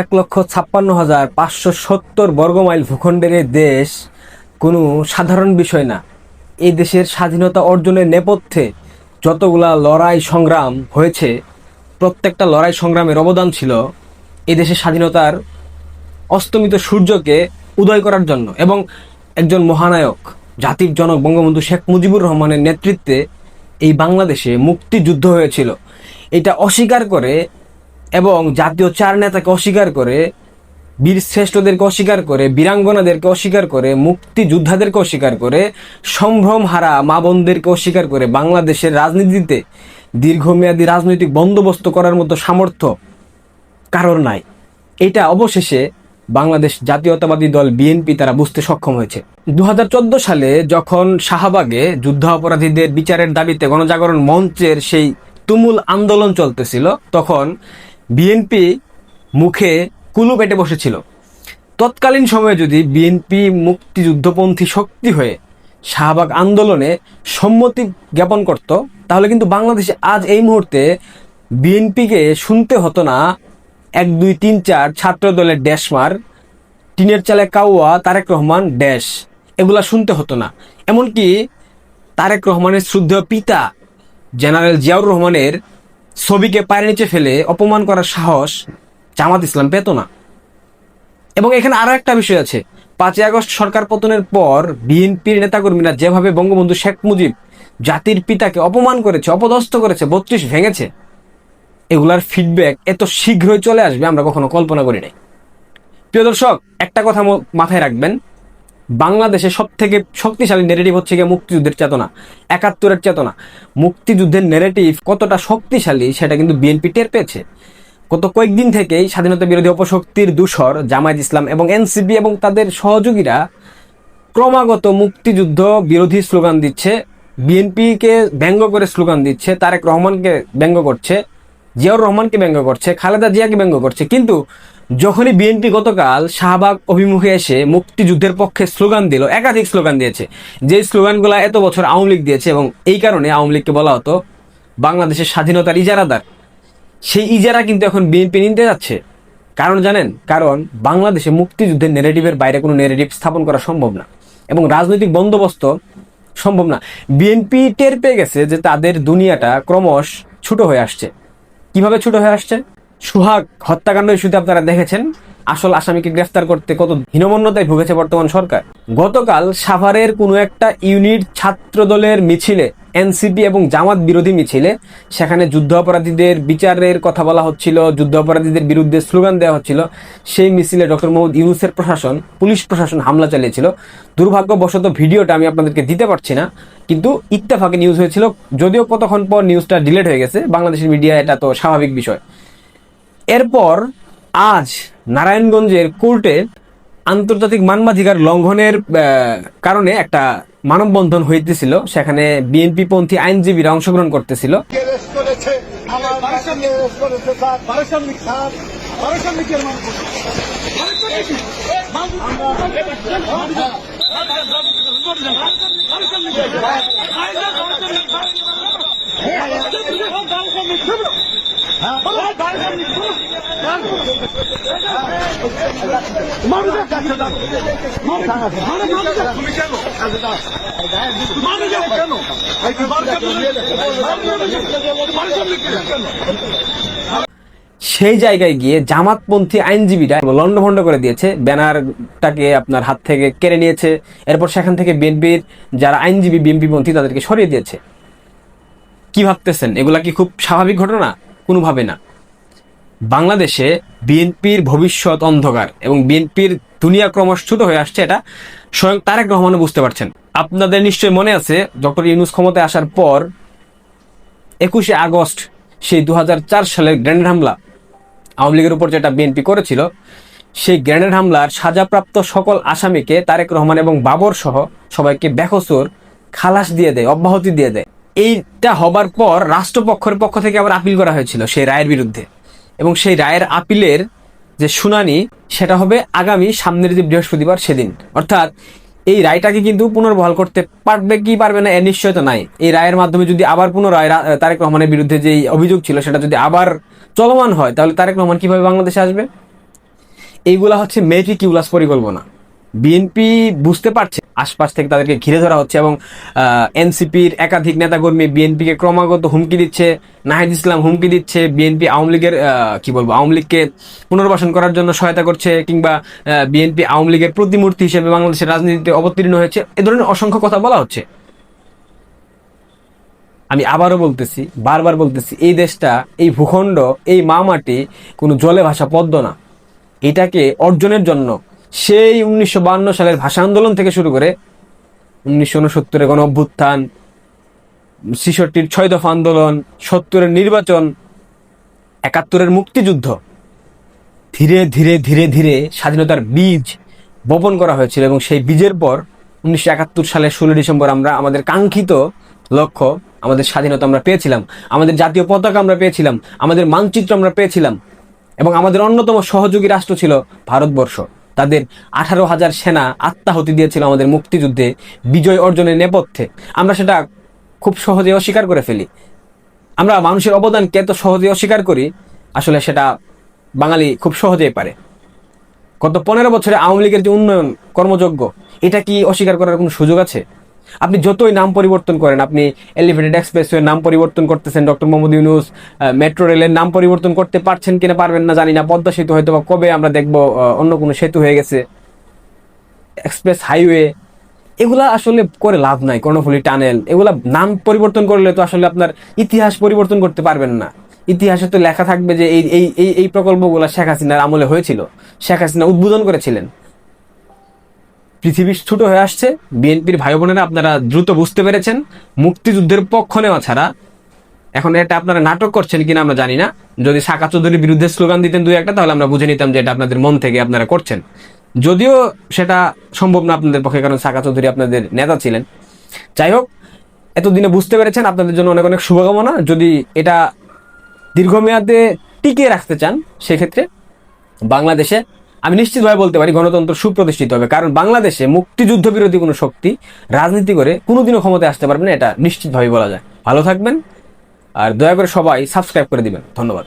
এক লক্ষ ছাপ্পান্ন হাজার পাঁচশো সত্তর বর্গমাইল ভূখণ্ডের দেশ কোনো সাধারণ বিষয় না। এই দেশের স্বাধীনতা অর্জনের নেপথ্যে যতগুলা লড়াই সংগ্রাম হয়েছে, প্রত্যেকটা লড়াই সংগ্রামের অবদান ছিল এই দেশের স্বাধীনতার অস্তমিত সূর্যকে উদয় করার জন্য এবং একজন মহানায়ক, জাতির জনক বঙ্গবন্ধু শেখ মুজিবুর রহমানের নেতৃত্বে এই বাংলাদেশে মুক্তিযুদ্ধ হয়েছিল। এটা অস্বীকার করে এবং জাতীয় চার নেতাকে অস্বীকার করে, বীর শ্রেষ্ঠদেরকে অস্বীকার করে, বীরাঙ্গনাদেরকে অস্বীকার করে, মুক্তিযোদ্ধাদেরকে অস্বীকার করে, সম্ভ্রম হারা মা বোনদেরকে অস্বীকার করে বাংলাদেশের রাজনীতিতে দীর্ঘমেয়াদী রাজনৈতিক বন্দোবস্ত করার মতো সামর্থ্য কারোর নাই। এটা অবশেষে বাংলাদেশ জাতীয়তাবাদী দল বিএনপি তারা বুঝতে সক্ষম হয়েছে। দু হাজার চোদ্দ সালে যখন শাহবাগে যুদ্ধ অপরাধীদের বিচারের দাবিতে গণজাগরণ মঞ্চের সেই তুমুল আন্দোলন চলতেছিল, তখন বিএনপি মুখে কুলু পেটে বসেছিল। তৎকালীন সময়ে যদি বিএনপি মুক্তিযুদ্ধপন্থী শক্তি হয়ে শাহবাগ আন্দোলনে সম্মতি জ্ঞাপন করত, তাহলে কিন্তু বাংলাদেশে আজ এই মুহূর্তে বিএনপিকে শুনতে হতো না এক, দুই, তিন, চার ছাত্র দলের ড্যাশমার টিনের চালে কাউয়া, তারেক রহমান, ড্যাশ, এগুলা শুনতে হতো না। এমনকি তারেক রহমানের শ্রদ্ধেয় পিতা জেনারেল জিয়াউর রহমানের ছবিকে পায়ের নিচে ফেলে অপমান করার সাহস জামাত ইসলাম পেত না। এবং এখানে আরও একটা বিষয় আছে। পাঁচই আগস্ট সরকার পতনের পর বিএনপির নেতাকর্মীরা যেভাবে বঙ্গবন্ধু শেখ মুজিব জাতির পিতাকে অপমান করেছে, অপদস্থ করেছে, বত্রিশ ভেঙেছে, এগুলার ফিডব্যাক এত শীঘ্রই চলে আসবে আমরা কখনো কল্পনা করি নাই। প্রিয় দর্শক, একটা কথা মাথায় রাখবেন বাংলাদেশে সব থেকে শক্তিশালী নেরেটিভ হচ্ছে গিয়ে মুক্তিযুদ্ধের চেতনা, একাত্তরের চেতনা। মুক্তিযুদ্ধের নেরেটিভ কতটা শক্তিশালী সেটা কিন্তু বিএনপি টের পেয়েছে। গত কয়েকদিন থেকেই স্বাধীনতা বিরোধী অপশক্তির দূষর, জামায়াত ইসলাম এবং এনসিপি এবং তাদের সহযোগীরা ক্রমাগত মুক্তিযুদ্ধ বিরোধী স্লোগান দিচ্ছে বিএনপিকে ব্যঙ্গ করে স্লোগান দিচ্ছে, তারেক রহমানকে ব্যঙ্গ করছে। জিয়াউর রহমানকে ব্যঙ্গ করছে, খালেদা জিয়াকে ব্যঙ্গ করছে। কিন্তু যখনই বিএনপি গতকাল শাহবাগ অভিমুখে এসে মুক্তিযুদ্ধের পক্ষে স্লোগান দিল, একাধিক স্লোগান দিয়েছে। যে স্লোগানগুলো এত বছর আওয়ামী লীগ দিয়েছে এবং এই কারণে আওয়ামী লীগকে বলা হতো বাংলাদেশের স্বাধীনতার ইজারাদার। সেই ইজারা কিন্তু এখন বিএনপি নিতে যাচ্ছে। কারণ জানেন, কারণ বাংলাদেশে মুক্তিযুদ্ধের নেরেটিভের বাইরে কোনো নেরেটিভ স্থাপন করা সম্ভব না এবং রাজনৈতিক বন্দোবস্ত সম্ভব না। বিএনপি টের পেয়ে গেছে যে তাদের দুনিয়াটা ক্রমশ ছোট হয়ে আসছে। কীভাবে ছোট হয়ে আসছে? সুহাগ হত্যাকাণ্ড ইস্যুতে আপনারা দেখেছেন। আসল আসামিকে গ্রেফতার করতে কত হীনমন্যতায় ভুগেছে বর্তমান সরকার। গতকাল সাভারের কোনো একটা ইউনিট ছাত্রদলের মিছিলে এনসিপি এবং জামাত বিরোধী মিছিলে। সেখানে যুদ্ধ অপরাধীদের বিচারের কথা বলা হচ্ছিল যুদ্ধ অপরাধীদের বিরুদ্ধে স্লোগান দেওয়া হচ্ছিল। সেই মিছিলে ডক্টর মোহাম্মদ ইউনুসের প্রশাসন, পুলিশ প্রশাসন হামলা চালিয়েছিল। দুর্ভাগ্যবশত ভিডিওটা আমি আপনাদেরকে দিতে পারছি না, কিন্তু ইত্তেফাকে নিউজ হয়েছিল। যদিও কতক্ষণ পর নিউজটা ডিলেট হয়ে গেছে, বাংলাদেশের মিডিয়া এটা তো স্বাভাবিক বিষয়। এরপর আজ নারায়ণগঞ্জের কোর্টে আন্তর্জাতিক মানবাধিকার লঙ্ঘনের কারণে একটা মানববন্ধন হইতেছিল সেখানে বিএনপি পন্থী আইনজীবীরা অংশগ্রহণ করতেছিল। আমার সেই জায়গায় গিয়ে জামাতপন্থী আইনজীবীরা লন্ডভন্ড করে দিয়েছে, ব্যানারটাকে আপনার হাত থেকে কেড়ে নিয়েছে, এরপর সেখান থেকে বিএনপির যারা আইনজীবী, বিএনপি পন্থী তাদেরকে সরিয়ে দিয়েছে। কি ভাবতেছেন? এগুলা কি খুব স্বাভাবিক ঘটনা? কোনোভাবে না। বাংলাদেশে বিএনপির ভবিষ্যৎ অন্ধকার এবং বিএনপির দুনিয়া ক্রমশ হয়ে আসছে এটা স্বয়ং তারেক রহমানও বুঝতে পারছেন। আপনাদের নিশ্চয়ই মনে আছে, ডক্টর ইউনুস ক্ষমতায় আসার পর একুশে আগস্ট সেই দুহাজার চার সালের গ্র্যান্ড হামলা আওয়ামী লীগের উপর যেটা বিএনপি করেছিল, সেই গ্র্যানেড হামলার সাজাপ্রাপ্ত সকল আসামিকে তারেক রহমান এবং বাবর সহ সবাইকে বেকসুর খালাস দিয়ে দেয়, অব্যাহতি দিয়ে দেয়। এইটা হবার পর রাষ্ট্রপক্ষের পক্ষ থেকে আবার আপিল করা হয়েছিল সেই রায়ের বিরুদ্ধে। এবং সেই রায়ের আপিলের যে শুনানি, সেটা হবে আগামী সামনের যে বৃহস্পতিবার সেদিন। অর্থাৎ এই রায়টাকে কিন্তু পুনর্বহাল করতে পারবে কি পারবে না এর নিশ্চয়তা নাই। এই রায়ের মাধ্যমে যদি আবার পুনরায় তারেক রহমানের বিরুদ্ধে যেই অভিযোগ ছিল, সেটা যদি আবার চলমান হয়, তাহলে তারেক রহমান কীভাবে বাংলাদেশে আসবে? এইগুলা হচ্ছে মেটিকিউলাস পরিকল্পনা। বিএনপি বুঝতে পারছে আশপাশ থেকে তাদেরকে ঘিরে ধরা হচ্ছে এবং এনসিপির একাধিক নেতাকর্মী বিএনপিকে ক্রমাগত হুমকি দিচ্ছে, নাহিদ ইসলাম হুমকি দিচ্ছে, বিএনপি আওয়ামী লীগের কি বলব, আওয়ামী লীগকে পুনর্বাসন করার জন্য সহায়তা করছে কিংবা বিএনপি আওয়ামী লীগের প্রতিমূর্তি হিসেবে বাংলাদেশের রাজনীতিতে অবতীর্ণ হয়েছে। এ ধরনের অসংখ্য কথা বলা হচ্ছে। আমি আবারও বলতেছি, বারবার বলতেছি, এই দেশটা, এই ভূখণ্ড, এই মামাটি কোনো জলে ভাসা পদ্ম না। এটাকে অর্জনের জন্য সেই উনিশশো সালের ভাষা আন্দোলন থেকে শুরু করে উনিশশো উনসত্তরের গণ অভ্যুত্থান, ছিষট্টির ছয় দফা আন্দোলন, সত্তরের নির্বাচন, একাত্তরের মুক্তিযুদ্ধ, ধীরে ধীরে ধীরে ধীরে স্বাধীনতার বীজ বপন করা হয়েছিল এবং সেই বীজের পর উনিশশো একাত্তর সালের ষোলো ডিসেম্বর আমরা আমাদের কাঙ্ক্ষিত লক্ষ্য, আমাদের স্বাধীনতা আমরা পেয়েছিলাম, আমাদের জাতীয় পতাকা আমরা পেয়েছিলাম, আমাদের মানচিত্র আমরা পেয়েছিলাম এবং আমাদের অন্যতম সহযোগী রাষ্ট্র ছিল ভারতবর্ষ। তাদের আঠারো হাজার সেনা আত্মাহতি দিয়েছিল আমাদের মুক্তিযুদ্ধে বিজয় অর্জনের নেপথ্যে। আমরা সেটা খুব সহজে অস্বীকার করে ফেলি। আমরা মানুষের অবদানকে এত সহজে অস্বীকার করি, আসলে সেটা বাঙালি খুব সহজেই পারে। গত পনেরো বছরে আওয়ামী লীগের যে উন্নয়ন কর্মযোগ্য এটা কি অস্বীকার করার কোনো সুযোগ আছে? আপনি যতই নাম পরিবর্তন করেন, আপনি এলিভেটেড এক্সপ্রেসওয়ের নাম পরিবর্তন করতেছেন ডক্টর মোহাম্মদ ইউনুস মেট্রো রেলের নাম পরিবর্তন করতে পারছেন কিনা পারবেন না, জানি না। পদ্মা সেতু হয়তো বা কবে আমরা দেখব অন্য কোনো সেতু হয়ে গেছে। এক্সপ্রেস হাইওয়ে এগুলা আসলে করে লাভ নাই, কর্ণফুলি টানেল এগুলা নাম পরিবর্তন করলে তো আসলে আপনার ইতিহাস পরিবর্তন করতে পারবেন না। ইতিহাসে তো লেখা থাকবে যে এই এই এই প্রকল্পগুলো শেখ হাসিনার আমলে হয়েছিল। শেখ হাসিনা উদ্বোধন করেছিলেন। পৃথিবী ছোট হয়ে আসছে, বিএনপির ভাই বোনেরা আপনারা দ্রুত বুঝতে পেরেছেন, মুক্তিযুদ্ধের পক্ষ নেওয়া ছাড়া এখন এটা আপনারা নাটক করছেন কিনা আমরা জানি না। যদি সাকা চৌধুরীর বিরুদ্ধে স্লোগান দিতেন দুই একটা, তাহলে আমরা বুঝে নিতাম যে এটা আপনাদের মন থেকে আপনারা করছেন। যদিও সেটা সম্ভব না আপনাদের পক্ষে, কারণ সাকা চৌধুরী আপনাদের নেতা ছিলেন। যাই হোক, এতদিনে বুঝতে পেরেছেন, আপনাদের জন্য অনেক অনেক শুভকামনা। যদি এটা দীর্ঘমেয়াদে টিকিয়ে রাখতে চান, সেক্ষেত্রে বাংলাদেশে আমি নিশ্চিতভাবে বলতে পারি গণতন্ত্র সুপ্রতিষ্ঠিত হবে, কারণ বাংলাদেশে মুক্তিযুদ্ধ বিরোধী কোনো শক্তি রাজনীতি করে কোনোদিনও ক্ষমতায় আসতে পারবে না, এটা নিশ্চিতভাবে বলা যায়। ভালো থাকবেন, আর দয়া করে সবাই সাবস্ক্রাইব করে দিবেন। ধন্যবাদ।